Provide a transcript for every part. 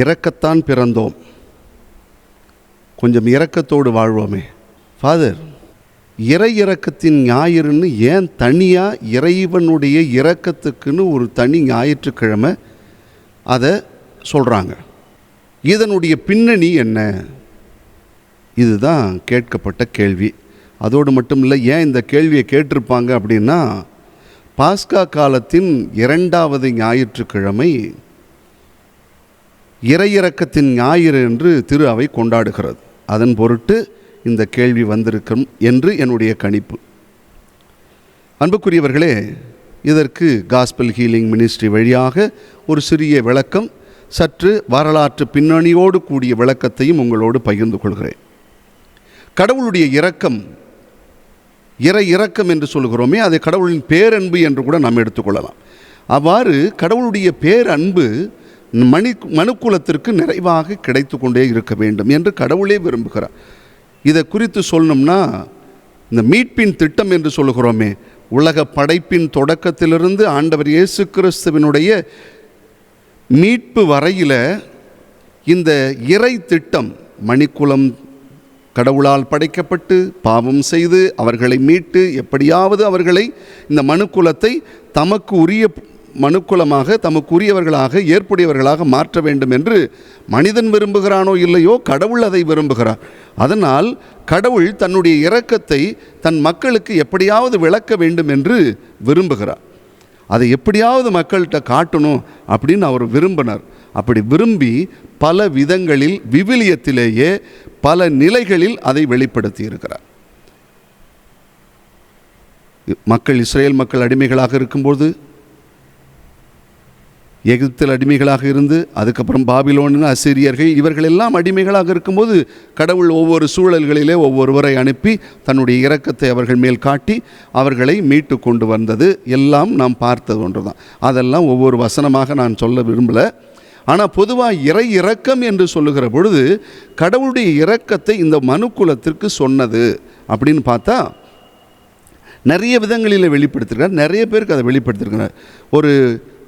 இறக்கத்தான் பிறந்தோம். கொஞ்சம் இரக்கத்தோடு வாழ்வோமே. ஃபாதர் இறை இறக்கத்தின் ஞாயிறுன்னு ஏன் தனியாக இறைவனுடைய இறக்கத்துக்குன்னு ஒரு தனி ஞாயிற்றுக்கிழமை அதை சொல்கிறாங்க இதனுடைய பின்னணி என்ன? இதுதான் கேட்கப்பட்ட கேள்வி. அதோடு மட்டும் இல்லை ஏன் இந்த கேள்வியை கேட்டிருப்பாங்க அப்படின்னா பாஸ்கா காலத்தின் இரண்டாவது ஞாயிற்றுக்கிழமை இறையிறக்கத்தின் ஞாயிறு என்று திரு அவை கொண்டாடுகிறது. அதன் பொருட்டு இந்த கேள்வி வந்திருக்கும் என்று என்னுடைய கணிப்பு. அன்புக்குரியவர்களே இதற்கு காஸ்பல் ஹீலிங் மினிஸ்ட்ரி வழியாக ஒரு சிறிய விளக்கம் சற்று வரலாற்று பின்னணியோடு கூடிய விளக்கத்தையும் உங்களோடு பகிர்ந்து கொள்கிறேன். கடவுளுடைய இரக்கம் இறை இரக்கம் என்று சொல்கிறோமே அதை கடவுளின் பேரன்பு என்று கூட நாம் எடுத்துக்கொள்ளலாம் அவ்வாறு கடவுளுடைய பேரன்பு மணி மனுக்குலத்திற்கு நிறைவாக கிடைத்து கொண்டே இருக்க வேண்டும் என்று கடவுளே விரும்புகிறார். இதை குறித்து சொல்லணும்னா இந்த மீட்பின் திட்டம் என்று சொல்கிறோமே உலக படைப்பின் தொடக்கத்திலிருந்து ஆண்டவர் இயேசு கிறிஸ்துவினுடைய மீட்பு வரையில் இந்த இறை திட்டம் மணிக்குலம் கடவுளால் படைக்கப்பட்டு பாவம் செய்து அவர்களை மீட்டு எப்படியாவது அவர்களை இந்த மனுக்குலத்தை தமக்கு உரிய மனுக்குலமாக தமக்கு உரியவர்களாக ஏற்புடையவர்களாக மாற்ற வேண்டும் என்று மனிதன் விரும்புகிறானோ இல்லையோ கடவுள் அதை விரும்புகிறார். அதனால் கடவுள் தன்னுடைய இரக்கத்தை தன் மக்களுக்கு எப்படியாவது விளக்க வேண்டும் என்று விரும்புகிறார். அதை எப்படியாவது மக்கள்கிட்ட காட்டணும் அப்படின்னு அவர் விரும்பினார். அப்படி விரும்பி பல விதங்களில் விவிலியத்திலேயே பல நிலைகளில் அதை வெளிப்படுத்தி இருக்கிறார் மக்கள் இஸ்ரேல் மக்கள் அடிமைகளாக இருக்கும்போது எகிப்தில் அடிமைகளாக இருந்து அதுக்கப்புறம் பாபிலோன் அசிரியர்கள் இவர்கள் எல்லாம் அடிமைகளாக இருக்கும்போது கடவுள் ஒவ்வொரு சூழல்களிலே ஒவ்வொருவரை அனுப்பி தன்னுடைய இரக்கத்தை அவர்கள் மேல் காட்டி அவர்களை மீட்டு கொண்டு வந்தது. எல்லாம் நாம் பார்த்தது ஒன்று தான் அதெல்லாம் ஒவ்வொரு வசனமாக நான் சொல்ல விரும்பலை. ஆனால் பொதுவாக இறை இறக்கம் என்று சொல்லுகிற பொழுது கடவுளுடைய இரக்கத்தை இந்த மனுக்குலத்திற்கு சொன்னது அப்படின்னு பார்த்தா நிறைய விதங்களில் வெளிப்படுத்திருக்கிறார். நிறைய பேருக்கு அதை வெளிப்படுத்திருக்கிறார். ஒரு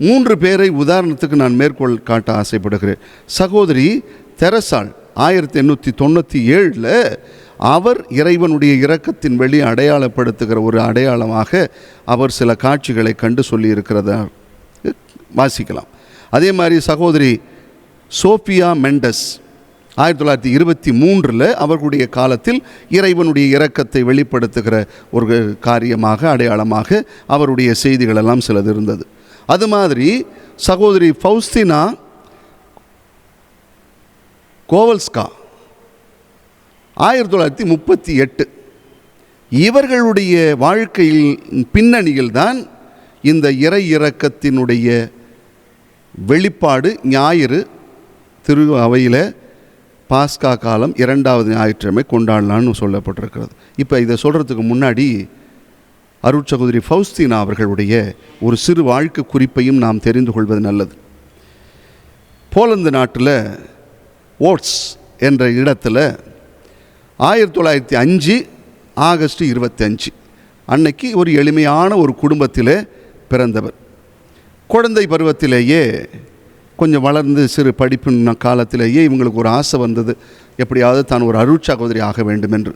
மூன்று பேரை உதாரணத்துக்கு நான் மேற்கோள் காட்ட ஆசைப்படுகிறேன். சகோதரி தெரசால் ஆயிரத்தி எண்ணூற்றி தொண்ணூற்றி ஏழில் அவர் இறைவனுடைய இரக்கத்தின் வெளி அடையாளப்படுத்துகிற ஒரு அடையாளமாக அவர் சில காட்சிகளை கண்டு சொல்லியிருக்கிறதா? வாசிக்கலாம். அதே மாதிரி சகோதரி சோஃபியா மெண்டஸ் ஆயிரத்தி தொள்ளாயிரத்தி இருபத்தி மூன்றில் அவர்களுடைய காலத்தில் இறைவனுடைய இரக்கத்தை வெளிப்படுத்துகிற ஒரு காரியமாக அடையாளமாக அவருடைய செய்திகள் எல்லாம் சிலது இருந்தது. அது மாதிரி சகோதரி ஃபௌஸ்தினா கோவல்ஸ்கா. ஆயிரத்தி தொள்ளாயிரத்தி முப்பத்தி எட்டு. இவர்களுடைய வாழ்க்கையில் பின்னணியில் தான் இந்த இறை இறக்கத்தினுடைய வெளிப்பாடு ஞாயிறு திரு அவையில் பாஸ்கா காலம் இரண்டாவது ஞாயிற்றுக்கிழமை கொண்டாடலான்னு சொல்லப்பட்டிருக்கிறது. இப்போ இதை சொல்கிறதுக்கு முன்னாடி அருட்சகோதரி ஃபௌஸ்தீனா அவர்களுடைய ஒரு சிறு வாழ்க்கை குறிப்பையும் நாம் தெரிந்து கொள்வது நல்லது. போலந்து நாட்டில் ஓட்ஸ் என்ற இடத்துல ஆயிரத்தி தொள்ளாயிரத்தி அஞ்சு ஆகஸ்ட் இருபத்தி அஞ்சு அன்னைக்கு ஒரு எளிமையான ஒரு குடும்பத்தில் பிறந்தவர். குழந்தை பருவத்திலேயே கொஞ்சம் வளர்ந்து சிறு படிப்பின் காலத்திலேயே இவங்களுக்கு ஒரு ஆசை வந்தது. எப்படியாவது தான் ஒரு அருட்சகோதரி ஆக வேண்டும் என்று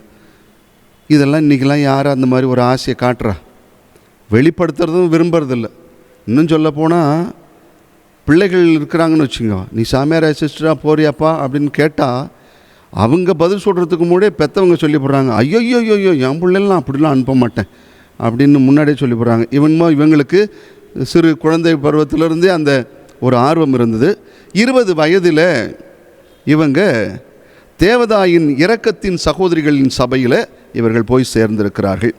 இதெல்லாம் இன்றைக்கெலாம் யாரும் அந்த மாதிரி ஒரு ஆசையை காட்டுறா? வெளிப்படுத்துறதும் விரும்புறதில்ல. இன்னும் சொல்ல போனால் பிள்ளைகள் இருக்கிறாங்கன்னு வச்சுங்க நீ சாமியார் சிஸ்டராக போறியாப்பா அப்படின்னு கேட்டால் அவங்க பதில் சொல்கிறதுக்கு முன்னாடியே பெற்றவங்க சொல்லி போடுறாங்க. ஐயோ ஐயோ ஐயோ என் பிள்ளைலாம் அப்படிலாம் அனுப்ப மாட்டேன். அப்படின்னு முன்னாடியே சொல்லி போடுறாங்க. இவங்களுக்கு சிறு குழந்தை பருவத்திலிருந்தே அந்த ஒரு ஆர்வம் இருந்தது. இருபது வயதில் இவங்க தேவதாயின் இரக்கத்தின் சகோதரிகளின் சபையில் இவர்கள் போய் சேர்ந்திருக்கிறார்கள்.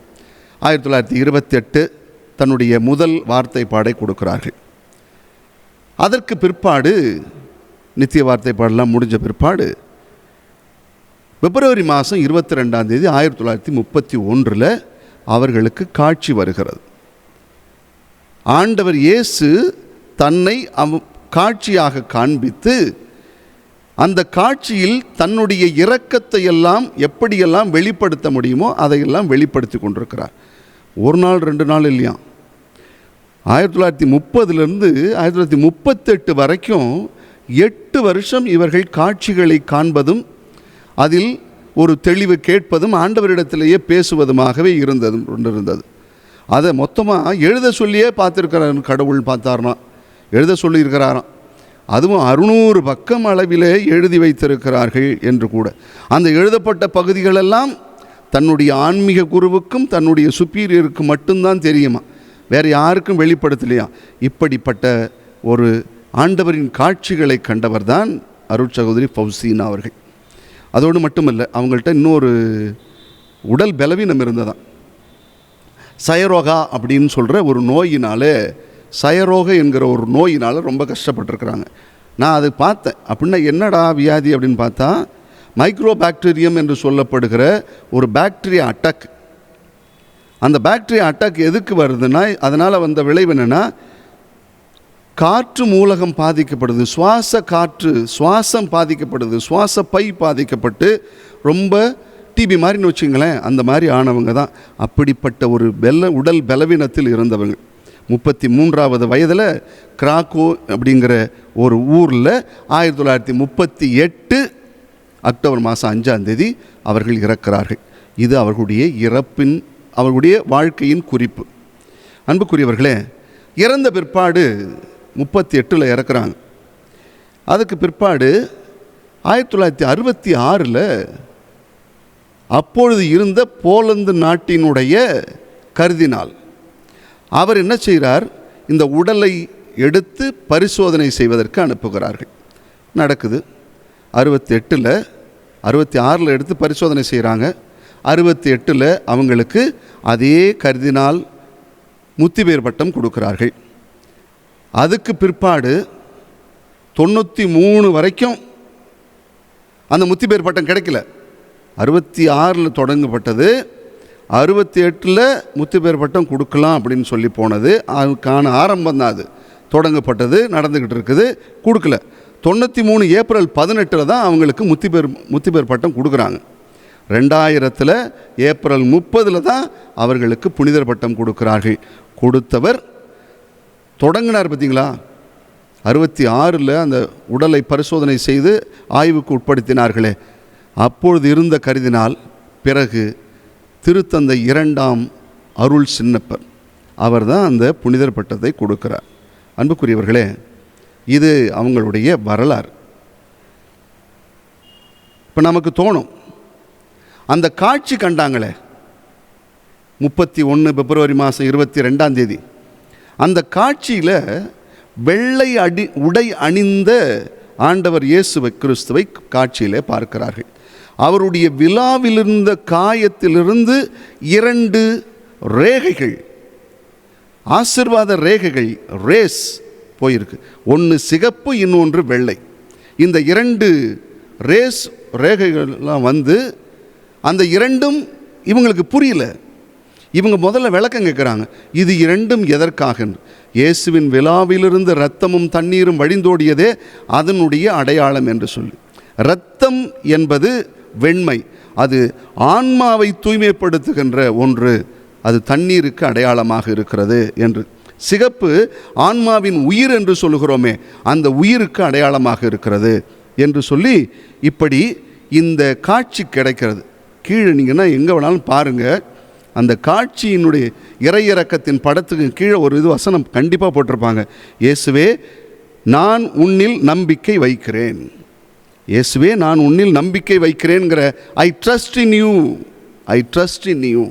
ஆயிரத்தி தொள்ளாயிரத்தி இருபத்தி எட்டு தன்னுடைய முதல் வார்த்தை பாடை கொடுக்கிறார்கள். அதற்கு பிற்பாடு நித்திய வார்த்தை பாடலாம் முடிஞ்ச பிற்பாடு பிப்ரவரி மாதம் இருபத்தி ரெண்டாம் தேதி ஆயிரத்தி தொள்ளாயிரத்தி முப்பத்தி ஒன்றில் அவர்களுக்கு காட்சி வருகிறது. ஆண்டவர் இயேசு தன்னை அவ் காட்சியாக காண்பித்து அந்த காட்சியில் தன்னுடைய இரக்கத்தை எல்லாம் எப்படியெல்லாம் வெளிப்படுத்த முடியுமோ அதையெல்லாம் வெளிப்படுத்தி கொண்டிருக்கிறார். ஒரு நாள் ரெண்டு நாள் இல்லையா? ஆயிரத்தி தொள்ளாயிரத்தி முப்பதுலேருந்து ஆயிரத்தி தொள்ளாயிரத்தி முப்பத்தெட்டு வரைக்கும் எட்டு வருஷம் இவர்கள் காட்சிகளை காண்பதும் அதில் ஒரு தெளிவு கேட்பதும் ஆண்டவரிடத்திலேயே பேசுவதுமாகவே இருந்தது. கொண்டிருந்தது அதை மொத்தமாக எழுத சொல்லியே பார்த்துருக்கிறார் கடவுள் பார்த்தார்னா. எழுத சொல்லியிருக்கிறாராம். அதுவும் அறுநூறு பக்கம் அளவிலே எழுதி வைத்திருக்கிறார்கள் என்று கூட. அந்த எழுதப்பட்ட பகுதிகளெல்லாம் தன்னுடைய ஆன்மீக குருவுக்கும் தன்னுடைய சுப்பீரியருக்கும் மட்டும்தான் தெரியுமா? வேறு யாருக்கும் வெளிப்படுத்தலையா? இப்படிப்பட்ட ஒரு ஆண்டவரின் காட்சிகளை கண்டவர் தான் அருட்சகோதரி ஃபவுசீனா அவர்கள். அதோடு மட்டுமல்ல அவங்கள்ட்ட இன்னொரு உடல் பலவீனம் இருந்ததாம். சயரோகா அப்படின்னு சொல்கிற ஒரு நோயினாலே சயரோக என்கிற ஒரு நோயினால் ரொம்ப கஷ்டப்பட்டிருக்கிறாங்க. நான் அதை பார்த்தேன். அப்படின்னா என்னடா வியாதி அப்படின்னு பார்த்தா மைக்ரோ பாக்டீரியம் என்று சொல்லப்படுகிற ஒரு பாக்டீரியா அட்டாக் அந்த பாக்டீரியா அட்டாக் எதுக்கு வருதுன்னா அதனால் வந்த விளைவு என்னென்னா காற்று மூலகம் பாதிக்கப்படுது. சுவாச காற்று சுவாசம் பாதிக்கப்படுது. சுவாச பை பாதிக்கப்பட்டு ரொம்ப டிபி மாதிரின்னு வச்சுங்களேன் அந்த மாதிரி ஆனவங்க தான். அப்படிப்பட்ட ஒரு பெல உடல் பலவீனத்தில் இருந்தவங்க. முப்பத்தி மூன்றாவது வயதில் கிராக்கோ அப்படிங்கிற ஒரு ஊரில் ஆயிரத்தி தொள்ளாயிரத்தி முப்பத்தி எட்டு அக்டோபர் மாதம் அஞ்சாம் தேதி அவர்கள் இறக்கிறார்கள். இது அவர்களுடைய இறப்பின் அவர்களுடைய வாழ்க்கையின் குறிப்பு. அன்புக்குரியவர்களே இறந்த பிற்பாடு முப்பத்தி எட்டில் இறக்குறாங்க. அதுக்கு பிற்பாடு ஆயிரத்தி தொள்ளாயிரத்தி அறுபத்தி ஆறில் அப்பொழுது இருந்த போலந்து நாட்டினுடைய கருதினால் அவர் என்ன செய்கிறார்? இந்த உடலை எடுத்து பரிசோதனை செய்வதற்கு அனுப்புகிறார்கள். நடக்குது. அறுபத்தி எட்டில் அறுபத்தி ஆறில் எடுத்து பரிசோதனை செய்கிறாங்க. அறுபத்தி எட்டில் அவங்களுக்கு அதே கருதினால் முத்திபேர் பட்டம் கொடுக்கிறார்கள். அதுக்கு பிற்பாடு தொண்ணூற்றி மூணு வரைக்கும் அந்த முத்திபேர் பட்டம் கிடைக்கல. அறுபத்தி ஆறில் தொடங்கப்பட்டது. அறுபத்தி எட்டில் முத்துப்பேர் பட்டம் கொடுக்கலாம் அப்படின்னு சொல்லி போனது. அதுக்கான ஆரம்பம் தான் அது. தொடங்கப்பட்டது நடந்துக்கிட்டு இருக்குது. கொடுக்கல. தொண்ணூற்றி மூணு ஏப்ரல் பதினெட்டில் தான் அவங்களுக்கு முத்திபேர் முத்திபேர் பட்டம் கொடுக்குறாங்க. ரெண்டாயிரத்தில் ஏப்ரல் முப்பதில் தான் அவர்களுக்கு புனிதர் பட்டம் கொடுக்குறார்கள். கொடுத்தவர் தொடங்கினார் பார்த்தீங்களா? அறுபத்தி ஆறில் அந்த உடலை பரிசோதனை செய்து ஆய்வுக்கு உட்படுத்தினார்களே. அப்பொழுது இருந்த கருதினால் பிறகு திருத்தந்தை இரண்டாம் அருள் சின்னப்பர் அவர் தான் அந்த புனிதர் பட்டத்தை கொடுக்கிறார். அன்புக்குரியவர்களே இது அவங்களுடைய வரலாறு. இப்போ நமக்கு தோணும் அந்த காட்சி கண்டாங்களே முப்பத்தி ஒன்று பிப்ரவரி மாதம் இருபத்தி ரெண்டாம் தேதி. அந்த காட்சியில் வெள்ளை அடி உடை அணிந்த ஆண்டவர் இயேசுவை கிறிஸ்துவை காட்சியிலே பார்க்கிறார்கள். அவருடைய விழாவிலிருந்த காயத்திலிருந்து இரண்டு ரேகைகள் ஆசிர்வாத ரேகைகள் ரேஸ் போயிருக்கு. ஒன்று சிகப்பு இன்னொன்று வெள்ளை. இந்த இரண்டு ரேஸ் ரேகைகள்லாம் வந்து அந்த இரண்டும் இவங்களுக்கு புரியல. இவங்க முதல்ல விளக்கம் கேட்குறாங்க இது இரண்டும் எதற்காக இயேசுவின் விழாவிலிருந்து இரத்தமும் தண்ணீரும் வழிந்தோடியதே அதனுடைய அடையாளம் என்று சொல்லி. இரத்தம் என்பது வெண்மை. அது ஆன்மாவை தூய்மைப்படுத்துகின்ற ஒன்று. அது தண்ணீருக்கு அடையாளமாக இருக்கிறது என்று. சிகப்பு ஆன்மாவின் உயிர் என்று சொல்லுகிறோமே அந்த உயிருக்கு அடையாளமாக இருக்கிறது என்று சொல்லி இப்படி இந்த காட்சி கிடைக்கிறது. கீழே நீங்கன்னா எங்கே வேணாலும் பாருங்கள் அந்த காட்சியினுடைய இறையிறக்கத்தின் படத்துக்கு கீழே ஒரு இது வசனம் கண்டிப்பாக போட்டிருப்பாங்க. இயேசுவே நான் உன்னில் நம்பிக்கை வைக்கிறேன். இயேசுவே நான் உன்னில் நம்பிக்கை வைக்கிறேங்கிற I trust in you I trust in you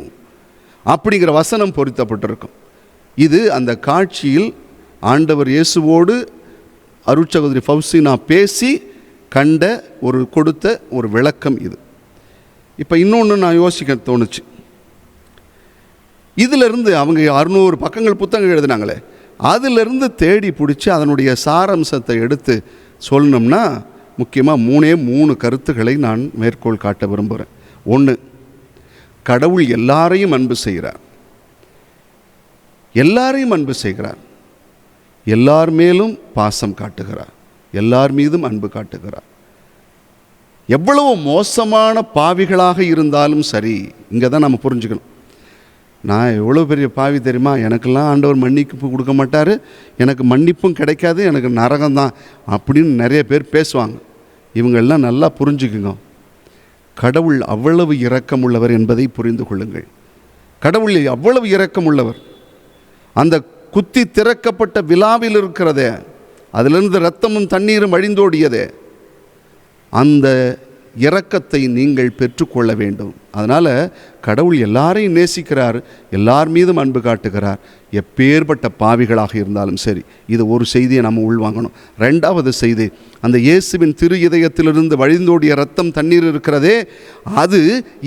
அப்படிங்கிற வசனம் பொருத்தப்பட்டிருக்கும். இது அந்த காட்சியில் ஆண்டவர் இயேசுவோடு அருட்சகோதரி ஃபவுசினா பேசி கண்ட ஒரு கொடுத்த ஒரு விளக்கம் இது. இப்போ இன்னொன்று நான் யோசிக்க தோணுச்சு. இதிலிருந்து அவங்க அறுநூறு பக்கங்கள் புத்தகம் எழுதினாங்களே அதிலிருந்து தேடி பிடிச்சி அதனுடைய சாரம்சத்தை எடுத்து சொல்லணும்னா முக்கியமாக மூணே மூணு கருத்துக்களை நான் மேற்கோள் காட்ட விரும்புகிறேன் ஒன்று கடவுள் எல்லாரையும் அன்பு செய்கிறார். எல்லாரையும் அன்பு செய்கிறார். எல்லார் மேலும் பாசம் காட்டுகிறார். எல்லார் மீதும் அன்பு காட்டுகிறார். எவ்வளவு மோசமான பாவிகளாக இருந்தாலும் சரி இங்கே தான் நம்ம புரிஞ்சுக்கணும். நான் எவ்வளோ பெரிய பாவி தெரியுமா? எனக்கெல்லாம் ஆண்டவர் மன்னிப்பு கொடுக்க மாட்டார். எனக்கு மன்னிப்பும் கிடைக்காது எனக்கு நரகம்தான் அப்படின்னு நிறைய பேர் பேசுவாங்க. இவங்கள்லாம் நல்லா புரிஞ்சுக்குங்க. கடவுள் அவ்வளவு இரக்கமுள்ளவர் என்பதை புரிந்து கொள்ளுங்கள். கடவுள் அவ்வளவு இரக்கமுள்ளவர். அந்த குத்தி திறக்கப்பட்ட விழாவில் இருக்கிறதே அதிலிருந்து ரத்தமும் தண்ணீரும் அழிந்தோடியதே அந்த இரக்கத்தை நீங்கள் பெற்றுக்கொள்ள வேண்டும். அதனால் கடவுள் எல்லாரையும் நேசிக்கிறார் எல்லார் மீதும் அன்பு காட்டுகிறார். எப்பேற்பட்ட பாவிகளாக இருந்தாலும் சரி இது ஒரு செய்தியை நம்ம உள்வாங்கணும். ரெண்டாவது செய்தி அந்த இயேசுவின் திரு இதயத்திலிருந்து வழிந்தோடிய ரத்தம் தண்ணீர் இருக்கிறதே அது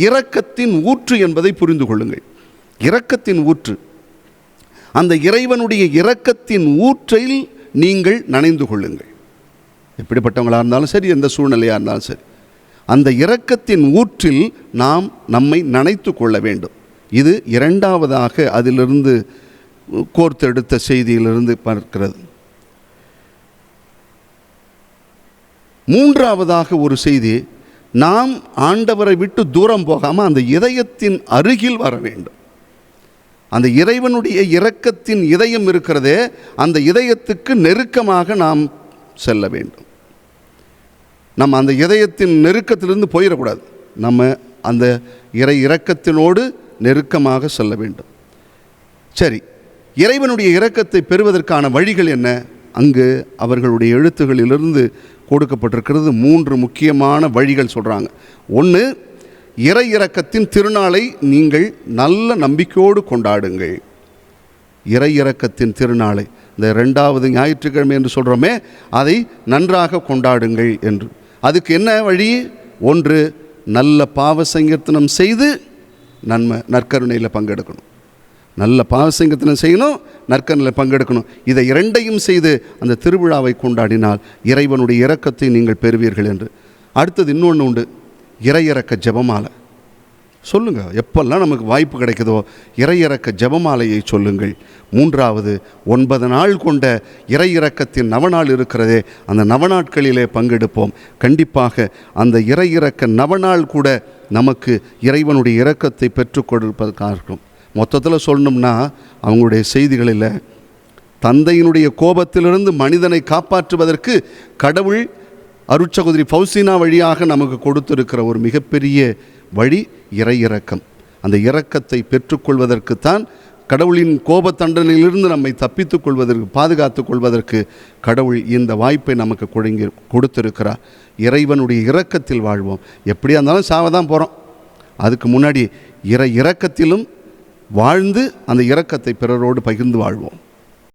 இரக்கத்தின் ஊற்று என்பதை புரிந்து கொள்ளுங்கள். இரக்கத்தின் ஊற்று. அந்த இறைவனுடைய இரக்கத்தின் ஊற்றில் நீங்கள் நனைந்து கொள்ளுங்கள். எப்படிப்பட்டவங்களாக இருந்தாலும் சரி எந்த சூழ்நிலையாக இருந்தாலும் சரி. அந்த இரக்கத்தின் ஊற்றில் நாம் நம்மை நனைத்து கொள்ள வேண்டும். இது இரண்டாவதாக அதிலிருந்து கோர்த்தெடுத்த செய்தியிலிருந்து பார்க்கிறது. மூன்றாவதாக ஒரு செய்தி நாம் ஆண்டவரை விட்டு தூரம் போகாமல் அந்த இதயத்தின் அருகில் வர வேண்டும். அந்த இறைவனுடைய இரக்கத்தின் இதயம் இருக்கிறதே அந்த இதயத்துக்கு நெருக்கமாக நாம் செல்ல வேண்டும். நம்ம அந்த இதயத்தின் நெருக்கத்திலிருந்து போயிடக்கூடாது. நம்ம அந்த இறை இரக்கத்தினோடு நெருக்கமாக செல்ல வேண்டும். சரி இறைவனுடைய இரக்கத்தை பெறுவதற்கான வழிகள் என்ன? அங்கு அவர்களுடைய எழுத்துகளிலிருந்து கொடுக்கப்பட்டிருக்கிறது மூன்று முக்கியமான வழிகள் சொல்கிறாங்க ஒன்று இறை இறக்கத்தின் திருநாளை நீங்கள் நல்ல நம்பிக்கையோடு கொண்டாடுங்கள். இறை இறக்கத்தின் திருநாளை இந்த ரெண்டாவது ஞாயிற்றுக்கிழமை என்று சொல்கிறோமே அதை நன்றாக கொண்டாடுங்கள் என்று. அதுக்கு என்ன வழி? ஒன்று நல்ல பாவ சங்கீர்த்தனம் செய்து நன்மை நற்கருணையில் பங்கெடுக்கணும். நல்ல பாவ சங்கீர்த்தனம் செய்யணும் நற்கருணையில் பங்கெடுக்கணும். இதை இரண்டையும் செய்து அந்த திருவிழாவை கொண்டாடினால் இறைவனுடைய இரக்கத்தை நீங்கள் பெறுவீர்கள் என்று. அடுத்தது இன்னொன்று உண்டு. இறையிறக்க ஜபமாலை. சொல்லுங்கள் எப்பெல்லாம் நமக்கு வாய்ப்பு கிடைக்குதோ இறையிறக்க ஜெபமாலையை சொல்லுங்கள். மூன்றாவது ஒன்பது நாள் கொண்ட இறையிறக்கத்தின் நவநாள் இருக்கிறதே அந்த நவநாட்களிலே பங்கெடுப்போம். கண்டிப்பாக அந்த இறையிறக்க நவநாள் கூட நமக்கு இறைவனுடைய இறக்கத்தை பெற்றுக்கொடுப்பதற்காகும் இருக்கும் மொத்தத்தில் சொல்லணும்னா அவங்களுடைய செய்திகளில் தந்தையினுடைய கோபத்திலிருந்து மனிதனை காப்பாற்றுவதற்கு கடவுள் அருட்சகோதரி ஃபௌசினா வழியாக நமக்கு கொடுத்திருக்கிற ஒரு மிகப்பெரிய வழி இறை இறக்கம் அந்த இரக்கத்தை பெற்றுக்கொள்வதற்குத்தான் கடவுளின் கோப தண்டனையிலிருந்து நம்மை தப்பித்துக் கொள்வதற்கு பாதுகாத்துக் கொள்வதற்கு கடவுள் இந்த வாய்ப்பை நமக்கு கொடுங்கி கொடுத்திருக்கிறார். இறைவனுடைய இரக்கத்தில் வாழ்வோம். எப்படியா இருந்தாலும் சாவ தான் போகிறோம் அதுக்கு முன்னாடி இறை இரக்கத்திலும் வாழ்ந்து அந்த இரக்கத்தை பிறரோடு பகிர்ந்து வாழ்வோம்.